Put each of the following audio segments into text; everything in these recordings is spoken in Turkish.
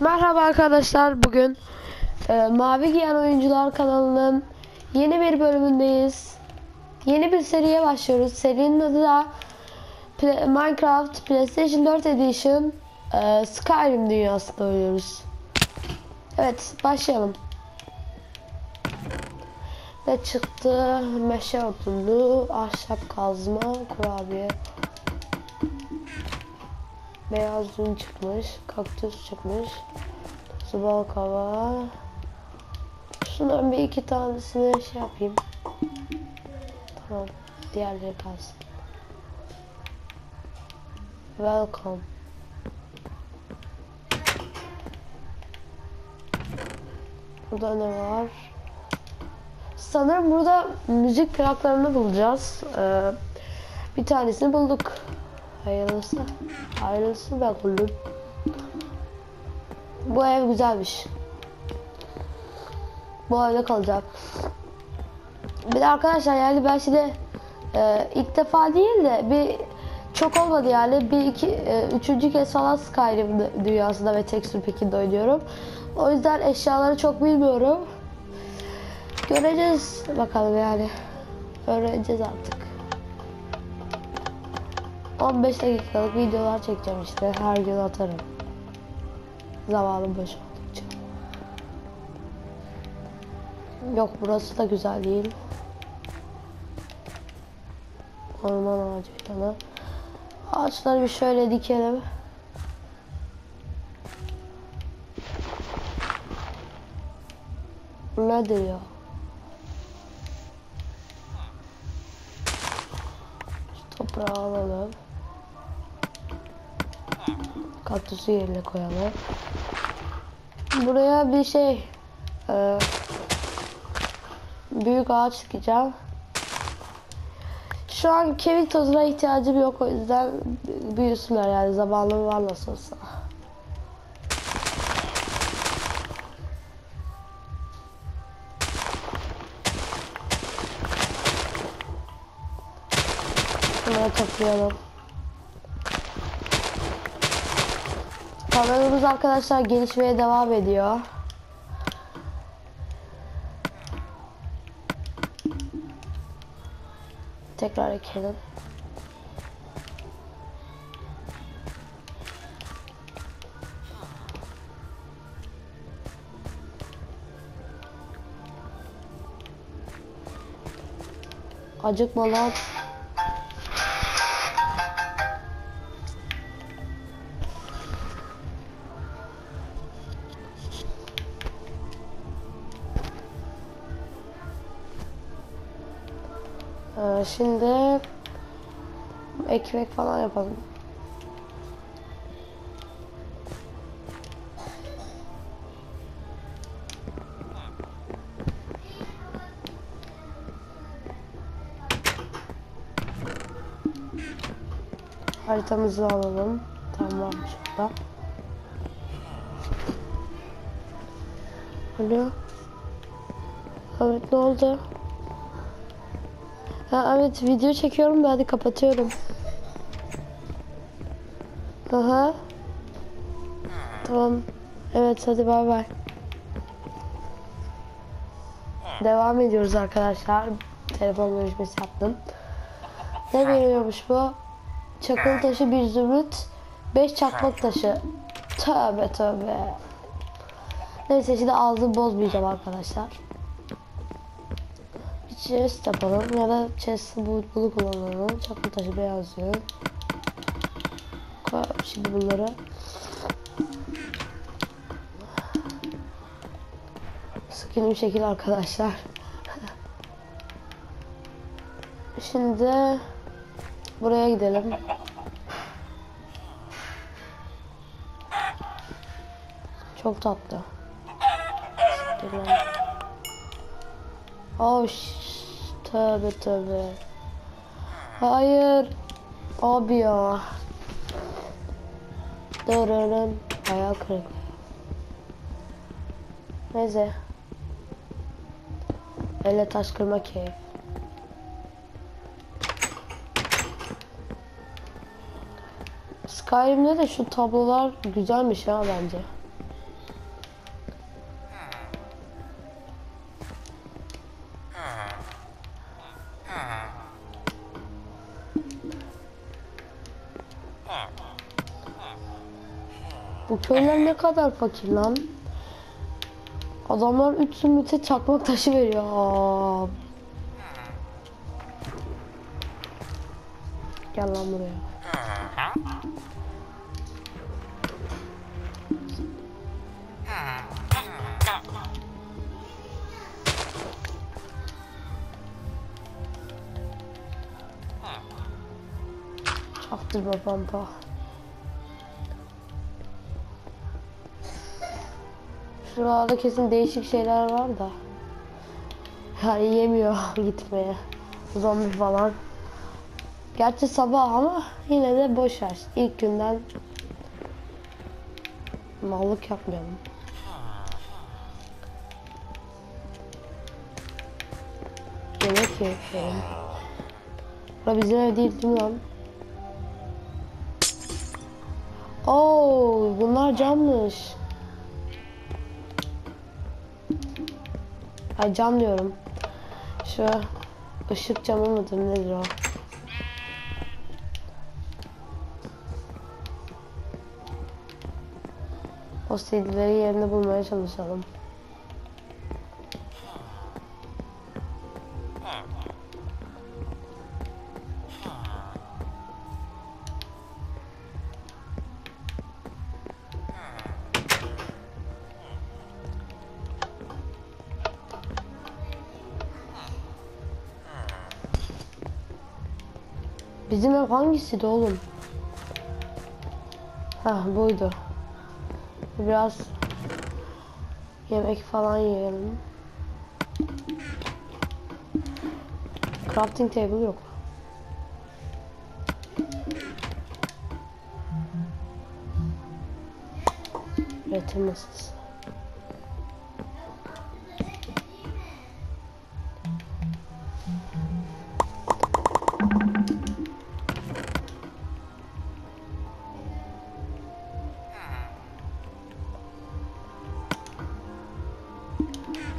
Merhaba arkadaşlar. Bugün e, Mavi Giyen Oyuncular kanalının yeni bir bölümündeyiz. Yeni bir seriye başlıyoruz. Serinin adı da Pla- Minecraft PlayStation 4 Edition e, Skyrim dünyasında oynuyoruz. Evet, başlayalım. Ne çıktı? Meşe odunu, ahşap kazma, kurabiye. Beyaz dün çıkmış, kaktüs çıkmış, zıbal kava. Şundan bir iki tanesini şey yapayım. Tamam, diğerleri kalsın. Welcome. Burada ne var? Sanırım burada müzik plaklarını bulacağız. Ee, bir tanesini bulduk. Hayırlısı. Hayırlısı da buldum. Bu ev güzelmiş. Bu evde kalacak. Bir de arkadaşlar yani ben şimdi e, ilk defa değil de bir çok olmadı yani bir iki e, üçüncü kez falan Skyrim dü- dünyasında ve Texture Pack'inde oynuyorum. O yüzden eşyaları çok bilmiyorum. Göreceğiz bakalım yani. Öğreneceğiz artık. 15 dakikalık videolar çekeceğim işte. Her gün atarım. Zamanım boş oldukça. Yok burası da güzel değil. Orman ağacı falan. Ağaçları bir şöyle dikelim. Bu nedir ya? Şu toprağı alalım. Kaktüsü yerine koyalım. Buraya bir şey e, büyük ağaç dikeceğim. Şu an kemik tozuna ihtiyacım yok o yüzden büyüsünler yani zamanım var nasıl olsa. Bunları toplayalım. Kanalımız arkadaşlar gelişmeye devam ediyor. Tekrar ekelim. Acıkma. Şimdi ekmek falan yapalım. Haritamızı alalım. Tamam varmış burada. Alo. Evet ne oldu? Ha evet video çekiyorum da hadi kapatıyorum. Aha. Tamam. Evet hadi bay bay. Devam ediyoruz arkadaşlar. Telefon görüşmesi yaptım. Ne veriyormuş bu? Çakıl taşı bir zümrüt. Beş çakmak taşı. Tövbe tövbe. Neyse şimdi ağzımı bozmayacağım arkadaşlar. Chest yapalım ya da chest bu bunu kullanalım. Çakıl taşı beyaz. Koyalım şimdi bunları. Sıkıntı bir şekilde arkadaşlar. Şimdi buraya gidelim. Çok tatlı. Oh şş, tövbe tövbe. Hayır. Abi ya. Dırırın. Hayal kırıklığı. Neyse. Elle taş kırma keyif. Skyrim'de de şu tablolar güzelmiş ha bence. Bu köyler ne kadar fakir lan. Adamlar 3 zümrüte çakmak taşı veriyor. Aa. Gel lan buraya. Çaktırma pampa. Şuralarda kesin değişik şeyler var da. Yani yemiyor gitmeye. Zombi falan. Gerçi sabah ama yine de boş ver. İlk günden mallık yapmayalım. Yemek yiyelim. Bura bizim ev değil değil mi lan? Oo, bunlar cammış. Ay cam diyorum. Şu ışık camı mıdır nedir o? O CD'leri yerine bulmaya çalışalım. Bizim ev hangisiydi oğlum? Ha buydu. Biraz yemek falan yiyelim. Crafting table yok. Üretim masası.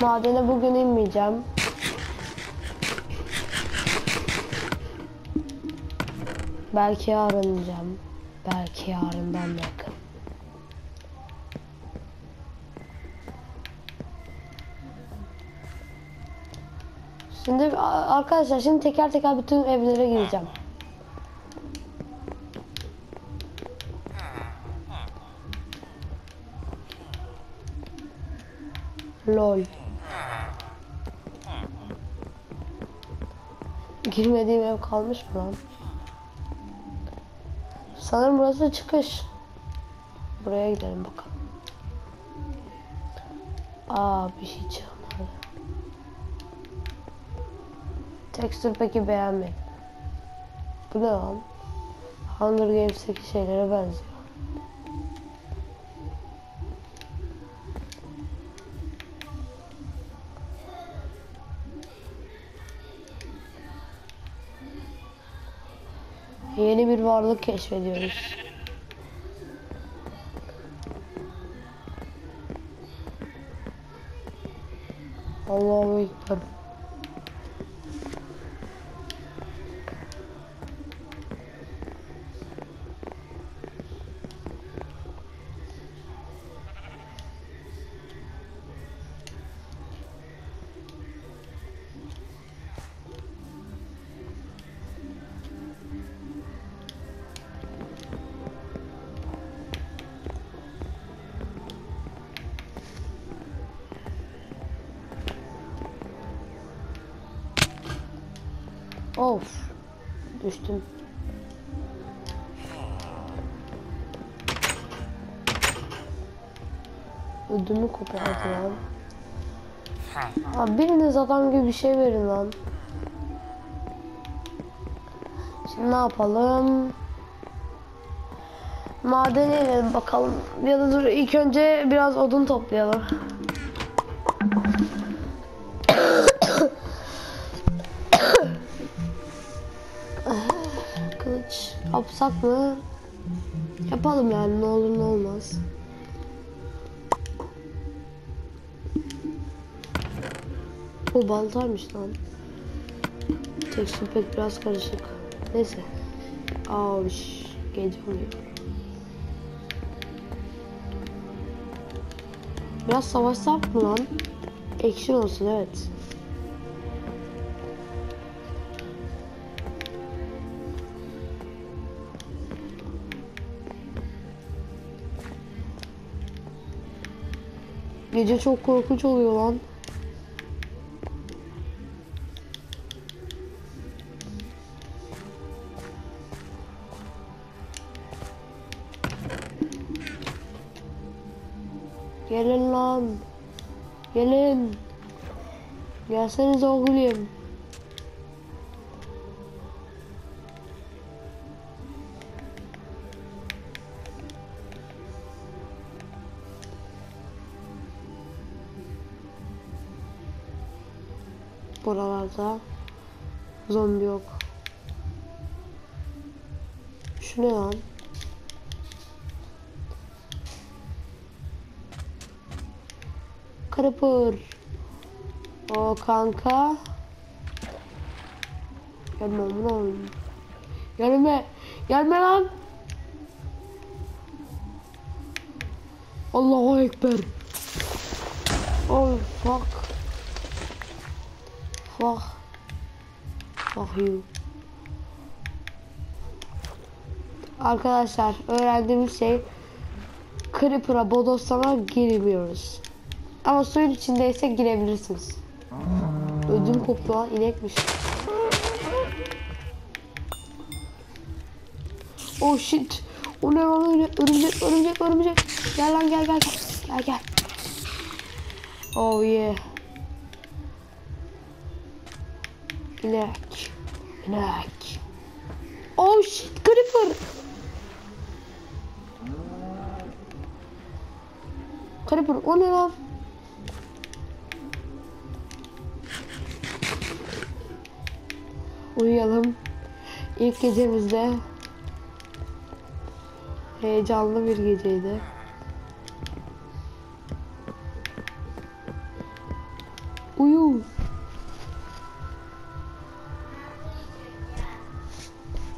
Madene bugün inmeyeceğim. Belki yarın ineceğim. Belki yarından yakın. Şimdi arkadaşlar şimdi teker teker bütün evlere gireceğim. LOL. Girmediğim ev kalmış mı lan? Sanırım burası çıkış. Buraya gidelim bakalım. Aa bir şey çıkmadı. Tekstür peki beğenmedim. Bu ne lan? Hunger Games'teki şeylere benziyor. Bir varlık keşfediyoruz. Allahu Ekber. Of. Düştüm. Ödümü kopardı lan. Abi biriniz adam gibi bir şey verin lan. Şimdi ne yapalım? Madene bakalım. Ya da dur ilk önce biraz odun toplayalım. Yapsak mı? Yapalım yani ne olur ne olmaz. Bu baltaymış lan. Tekstil pek biraz karışık. Neyse. Aa, şş, gece oluyor. Biraz savaşsak mı lan? Action olsun evet. Gece çok korkunç oluyor lan. Gelin lan. Gelin. Gelseniz oğlum. Buralarda zombi yok. Şu ne lan? Creeper. O kanka. Gelme lan. Gelme. Gelme lan. Allahu Ekber. Oh fuck. Fuck. Fuck you. Arkadaşlar öğrendiğimiz şey Creeper'a bodoslama girmiyoruz. Ama suyun içindeyse girebilirsiniz. Ödüm koptu lan inekmiş. Oh shit. O ne lan? Örümcek, örümcek, örümcek. Gel lan gel gel. Gel gel. Oh yeah. İnek. İnek. Oh shit Creeper. Creeper o ne lan? Uyuyalım. İlk gecemizde heyecanlı bir geceydi.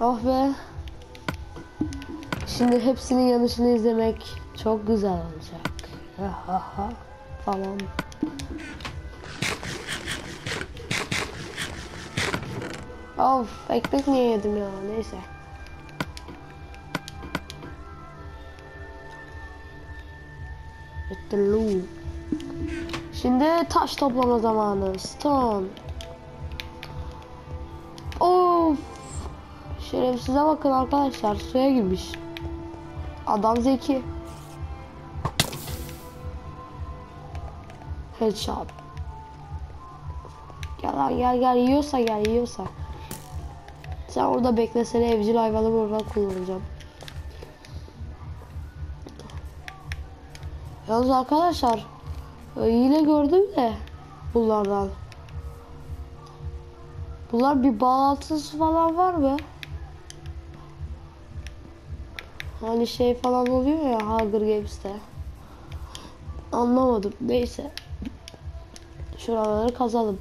Oh be. Şimdi hepsinin yanışını izlemek çok güzel olacak. Ha ha falan. Of ekmek niye yedim ya neyse. Bitti Şimdi taş toplama zamanı. Stone. Of. Şerefsize bakın arkadaşlar suya girmiş. Adam zeki. Headshot. Gel gel gel yiyorsa gel yiyorsa. Sen orada beklesene evcil hayvanı buradan kullanacağım. Yalnız arkadaşlar e, yine gördüm de bunlardan. Bunlar bir bağlantısı falan var mı? Hani şey falan oluyor ya Hunger Games'te. Anlamadım. Neyse. Şuraları kazalım.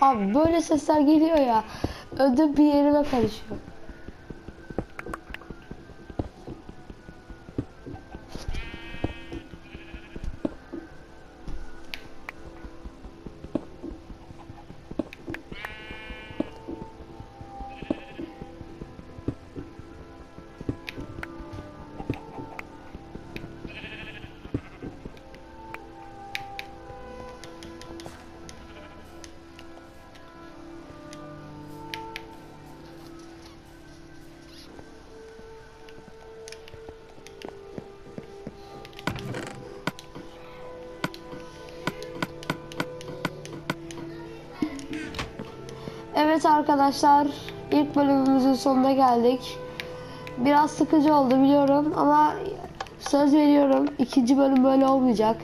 Abi böyle sesler geliyor ya. Ödüm bir yerime karışıyor. Evet arkadaşlar ilk bölümümüzün sonuna geldik. Biraz sıkıcı oldu biliyorum ama söz veriyorum ikinci bölüm böyle olmayacak.